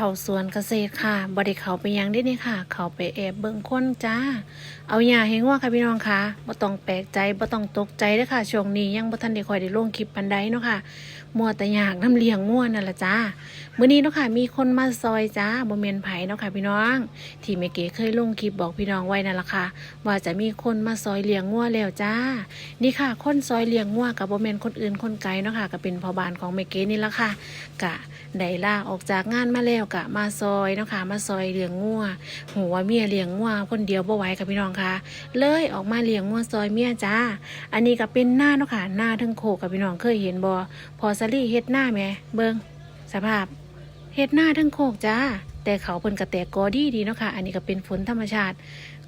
เข้าสวนเกษตรค่ะบ่ได้เขาไปยังได้นี่ค่ะ เขาไปแอบเบิ่งคนจ้า เอาหญ้าให้งัวค่ะพี่น้องค่ะบ่ต้องแปลกใจบ่ต้องตกใจเด้อค่ะ ช่วงนี้ยังบ่ทันได้คอยได้ลงคลิปปานใดเนาะค่ะ มัวแต่อยากน้ำเลี้ยงงัวนั่นละจ้ามื้อนี้เนาะค่ะ มีคนมาซอยจ้าบ่แม่นไผเนาะค่ะ พี่น้อง ที่แม่เก๋เคยลงคลิปบอกพี่น้องไว้นั่นละค่ะ ว่าจะมีคนมาซอยเลี้ยงงัวแล้วจ้า นี่ค่ะ คนซอยเลี้ยงงัวกับบ่แม่นคนอื่นคนไกลเนาะค่ะก็เป็นพ่อบ้านของแม่เก๋นี่ละค่ะกะได้ลาออกจากงานมาแล้วกะมาซอยเนาะค่ะมาซอยเลี้ยงงัวหัวเมียเลี้ยงงัวคนเดียวบ่ไหวค่ะพี่น้องค่ะ เลยออกมาเลี้ยงงัวซอยเมียจ้า อันนี้ก็เป็นหน้าเนาะค่ะหน้าทั้งโคกับพี่น้องเคยเห็นบ่พอสลี่เฮ็ดหน้าแหมเบิ่งสภาพเฮ็ดหน้าทั้งโคกจ้าแต่เขาเพิ่นก็แตกกอดีดีเนาะค่ะ อันนี้ก็เป็นฝนธรรมชาติ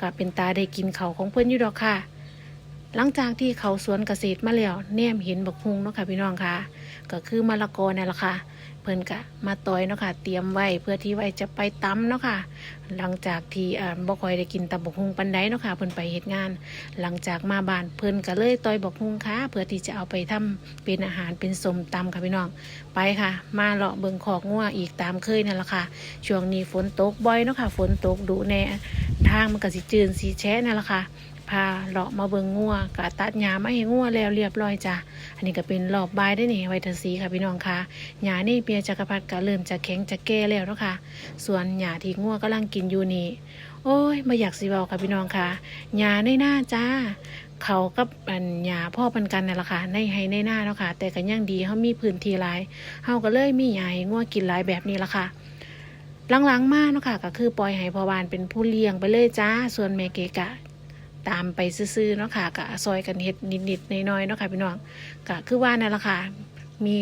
ก็เป็นตาได้กินเขาของเพิ่นอยู่ดอกค่ะ หลังจากที่เขาสวนเกษตรมาแล้วแนมเห็นบักฮุงเนาะค่ะพี่น้องค่ะ ก็คือมะละกอนี่นแหละค่ะ เพิ่นกะมาต่อยเนาะค่ะ เตรียมไว้เพื่อที่ไว้จะไปตำเนาะค่ะ หลังจากที่อ่าบ่ค่อยได้กินตำบักฮุงปันไดเนาะค่ะ เพิ่นไปเฮ็ดงาน หลังจากมาบ้านเพิ่นก็เลยต่อยบักฮุงค่ะ เพื่อที่จะเอาไปทำเป็นอาหารเป็นสมตำค่ะพี่น้อง ไปค่ะ มาเลาะเบิ่งขอกงัวอีกตามเคยนั่นแหละค่ะ ช่วงนี้ฝนตกบ่อยเนาะค่ะ ฝนตกดุแน่ทางมันก็สิจืนสีแฉะนั่นแหละค่ะ พาเลาะมาเบิงงัวกะตัดหญ้ามาให้งัวแล้วเรียบร้อยจ้ะอันนี้ก็เป็นรอบบายได้นี่ไวท์ซีค่ะพี่น้องค่ะหญ้านี่เปียจักรพรรดิก็เริ่มจะแข็งจะแก่แล้วเนาะค่ะส่วนหญ้าที่งัวกำลังกินอยู่นี่โอ้ยไม่อยากสิเว้าค่ะพี่น้องค่ะหญ้าในหน้าจ้าเขากับอันหญ้าพ่อพันกันนั่แหละค่ะในให้ในหน้าเนาะค่ะ แต่ก็ยังดีเขามีพื้นที่หลายเฮาก็เลยมีหญ้าให้งัวกินหลายแบบนี้ละค่ะหลังๆมากเนาะค่ะ ก็คือปล่อยให้พ่อบานเป็นผู้เลี้ยงไปเลยจ้า ส่วนแม่เกกะ ตามไปซื้อๆเนาะค่ะกะซอยกันเฮ็ดนิดๆน้อยๆเนาะค่ะพี่น้องกะคือว่านั่นแหละค่ะมี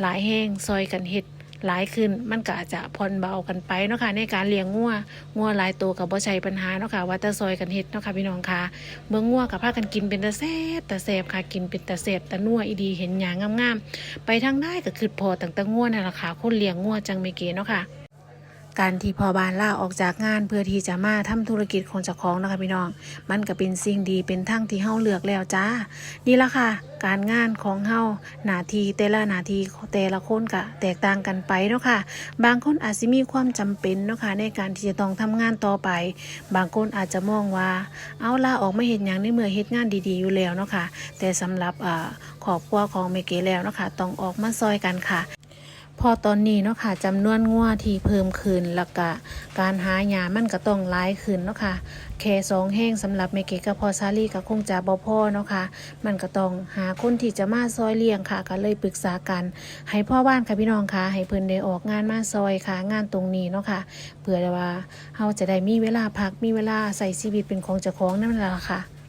หลายแห้งซอยกันเฮ็ดหลายขึ้นมันก็อาจจะผ่อนเบากันไปเนาะค่ะในการเลี้ยงงัวงัวหลายตัวกับบ่ใช่ปัญหาเนาะค่ะว่าแต่ซอยกันเฮ็ดเนาะค่ะพี่น้องค่ะเบิ่งงัวกับพากันกินเป็นตาแซ่บตาแซ่บค่ะกินเป็นตาแซบตานัวอีดีเห็นหยางงามๆไปทางได้ก็คือพอตั้งแต่งัวนั่นแหละค่ะคนเลี้ยงงัวจังไม่เก๋เนาะค่ะ การที่พ่อบ้านล่าออกจากงานเพื่อที่จะมาทำธุรกิจของเจ้าของนะคะพี่น้อง มันก็เป็นสิ่งดีเป็นทั้งที่เฮาเลือกแล้วจ้า นี่ละค่ะ การงานของเฮาหน้าที่แต่ละหน้าที่แต่ละคนก็แตกต่างกันไปเนาะค่ะ บางคนอาจจะมีความจำเป็นเนาะค่ะในการที่จะต้องทำงานต่อไป บางคนอาจจะมองว่า เอาล่าออกไม่เห็นอย่างในเมื่อเฮ็ดงานดีๆอยู่แล้วเนาะค่ะ แต่สำหรับครอบครัวของเมเกแล้วเนาะค่ะต้องออกมาซอยกันค่ะ พอตอนนี้เนาะค่ะจำนวนงัวที่เพิ่มขึ้นแล้วก็การหาหญ้ามันก็ต้องหลายขึ้นเนาะค่ะแค่สองแห้งสำหรับแม่เกกับพอซาลี่ก็คงจะบ่พอเนาะค่ะมันก็ต้องหาคนที่จะมาซอยเลี้ยงค่ะ ก็เลยปรึกษากัน ให้พ่อบ้านค่ะพี่น้องค่ะ ให้เพิ่นได้ออกงานมาซอยค่ะ งานตรงนี้เนาะค่ะเพื่อว่าเฮาจะได้มีเวลาพักมีเวลาใส่ชีวิตเป็นของเจ้าของนั่นแหละค่ะ